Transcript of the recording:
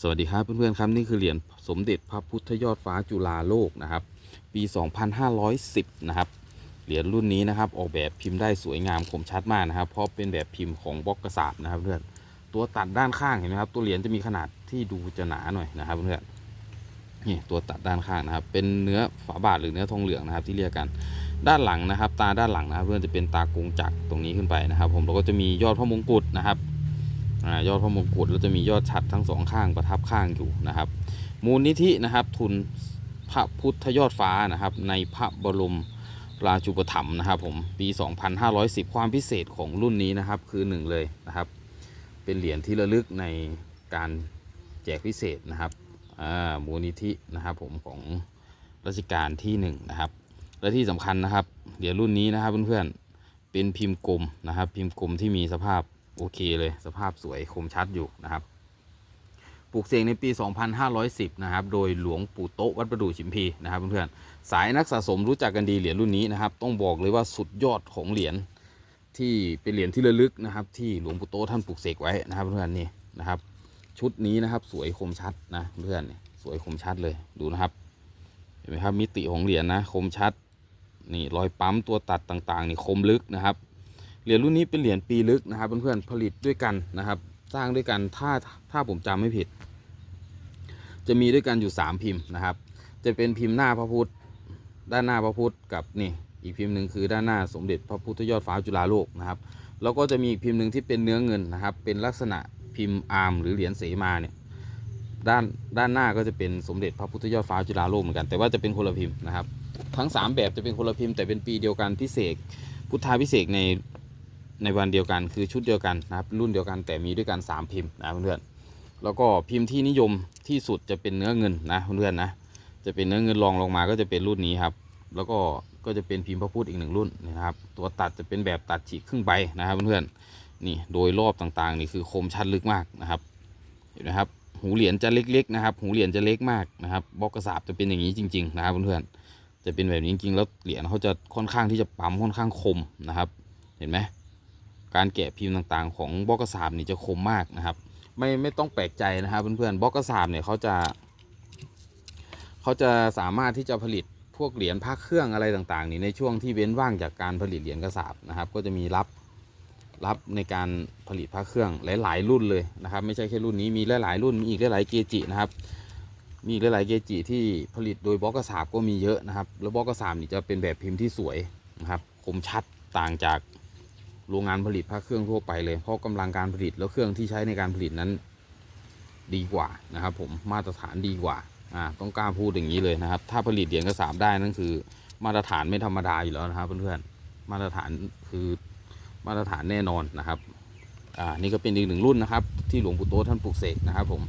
สวัสดีครับเพื่อนๆครับนี่คือเหรียญสมเด็จพระพุทธยอดฟ้าจุฬาโลกนะครับ ปี 2510 นะครับเหรียญรุ่นนี้นะครับออกแบบพิมพ์ได้สวยงามคมชัดมากนะครับ เพราะเป็นแบบพิมพ์ของบล็อกกระสาบนะครับเพื่อนตัวตัดด้านข้างเห็นไหมครับ ตัวเหรียญจะมีขนาดที่ดูจะหนาหน่อยนะครับเพื่อนนี่ตัวตัดด้านข้างนะครับ เป็นเนื้อฝาบาทหรือเนื้อทองเหลืองนะครับ ที่เรียกกันด้านหลังนะครับ ตาด้านหลังนะครับ เพื่อนจะเป็นตากงจักรตรงนี้ขึ้นไปนะครับ ผมแล้วก็จะมียอดพระมงกุฎนะครับ ยอดพระมงกุฎแล้วจะมียอดฉัดทั้งสองข้างประทับข้างอยู่นะครับ มูลนิธินะครับทุนพระพุทธยอดฟ้านะครับ ในพระบรมราชูปถัมภ์นะครับผมปี 2510 ความพิเศษของรุ่นนี้นะครับคือหนึ่งเลยนะครับ เป็นเหรียญที่ระลึกในการแจกพิเศษนะครับมูลนิธินะครับผมของรัชกาลที่หนึ่งนะครับและที่สำคัญนะครับเหรียญรุ่นนี้นะครับเพื่อนๆเป็นพิมพ์กลมนะครับ พิมพ์กลมที่มีสภาพ โอเคเลยสภาพสวยคมชัดอยู่นะครับ ปลูกเสกในปี 2510 นะครับ โดยหลวงปู่โตะวัดประดู่ชิมพีนะครับเพื่อนๆ สายนักสะสมรู้จักกันดีเหรียญรุ่นนี้นะครับ ต้องบอกเลยว่าสุดยอดของเหรียญที่เป็นเหรียญที่ระลึกนะครับ ที่หลวงปู่โตะท่านปลูกเสกไว้นะครับเพื่อนๆนี่นะครับ ชุดนี้นะครับสวยคมชัดนะเพื่อนนี่สวยคมชัดเลยดูนะครับเห็นไหมครับมิติของเหรียญนะคมชัดนี่รอยปั๊มตัวตัดต่างๆนี่คมลึกนะครับ เหรียญรุ่นนี้เป็นเหรียญปีลึกนะครับเพื่อนๆผลิตด้วยกันนะครับ สร้างด้วยกันถ้าถ้าผมจำไม่ผิด จะมีด้วยกันอยู่ 3 พิมพ์นะครับ จะเป็นพิมพ์หน้าพระพุทธ ด้านหน้าพระพุทธกับนี่อีกพิมพ์หนึ่งคือด้านหน้าสมเด็จพระพุทธยอดฟ้าจุฬาโลกนะครับแล้วก็จะมีอีกพิมพ์หนึ่งที่เป็นเนื้อเงินนะครับ เป็นลักษณะพิมพ์อาร์มหรือเหรียญเสมาเนี่ยด้านด้านหน้าก็จะเป็นสมเด็จพระพุทธยอดฟ้าจุฬาโลกเหมือนกันแต่ว่าจะเป็นคนละพิมพ์นะครับ ทั้ง 3 แบบจะเป็นคนละพิมพ์แต่เป็นปีเดียวกันพิเศษพุทธาพิเศษใน ในวันเดียวกันคือชุดเดียวกันนะครับรุ่นเดียวกันแต่มีด้วยกัน 3 พิมพ์นะเพื่อนๆแล้วก็พิมพ์ที่นิยมที่สุดจะเป็นเนื้อเงินนะเพื่อนๆนะจะเป็นเนื้อเงินรองลงมาก็จะเป็นรุ่นนี้ครับแล้วก็ก็จะเป็นพิมพ์พระพุทธอีกหนึ่งรุ่นนะครับ ตัวตัดจะเป็นแบบตัดฉีกครึ่งใบนะครับเพื่อนๆนี่โดยรอบต่างๆ นี่คือคมชัดลึกมากนะครับเห็นไหมครับหูเหรียญจะเล็กๆนะครับหูเหรียญจะเล็กมากนะครับบล็อกกระสาบจะเป็นอย่างนี้จริง ๆ นะครับเพื่อนๆจะเป็นแบบนี้จริงๆแล้วเหรียญเขาจะค่อนข้างที่จะปั๊มค่อนข้างคมนะครับ เห็นไหม การแกะพิมพ์ต่างๆ ของบล็อกกระสาบนี่จะคมมากนะครับ ไม่ไม่ต้องแปลกใจนะครับเพื่อนๆบล็อกกระสาบเนี่ยเขาจะเขาจะสามารถที่จะผลิตพวกเหรียญพระเครื่องอะไรต่างๆนี่ในช่วงที่เว้นว่างจากการผลิตเหรียญกระสาบนะครับ ก็จะมีรับรับในการผลิตพระเครื่องหลาย ๆ รุ่นเลยนะครับ ไม่ใช่แค่รุ่นนี้มีหลายๆรุ่นมีอีกหลายๆเกจินะครับ มีอีกหลายๆเกจิที่ผลิตโดยบล็อกกระสาบก็มีเยอะนะครับ แล้วบล็อกกระสาบนี่จะเป็นแบบพิมพ์ที่สวยนะครับคมชัดต่างจาก โรงงานผลิตพระเครื่องทั่วไปเลยเพราะกำลังการผลิตแล้วเครื่องที่ใช้ในการผลิตนั้น ดีกว่านะครับ ผมมาตรฐานดีกว่าอ่าต้องกล้าพูดอย่างนี้เลยนะครับ ถ้าผลิตเหรียญกระสาบได้นั่นคือ มาตรฐานไม่ธรรมดาอยู่แล้วนะครับ เพื่อนๆมาตรฐานคือมาตรฐานแน่นอนนะครับอ่านี่ก็เป็นอีกหนึ่งรุ่นนะครับ ที่หลวงปู่โตท่านปลูกเสกนะครับ ผม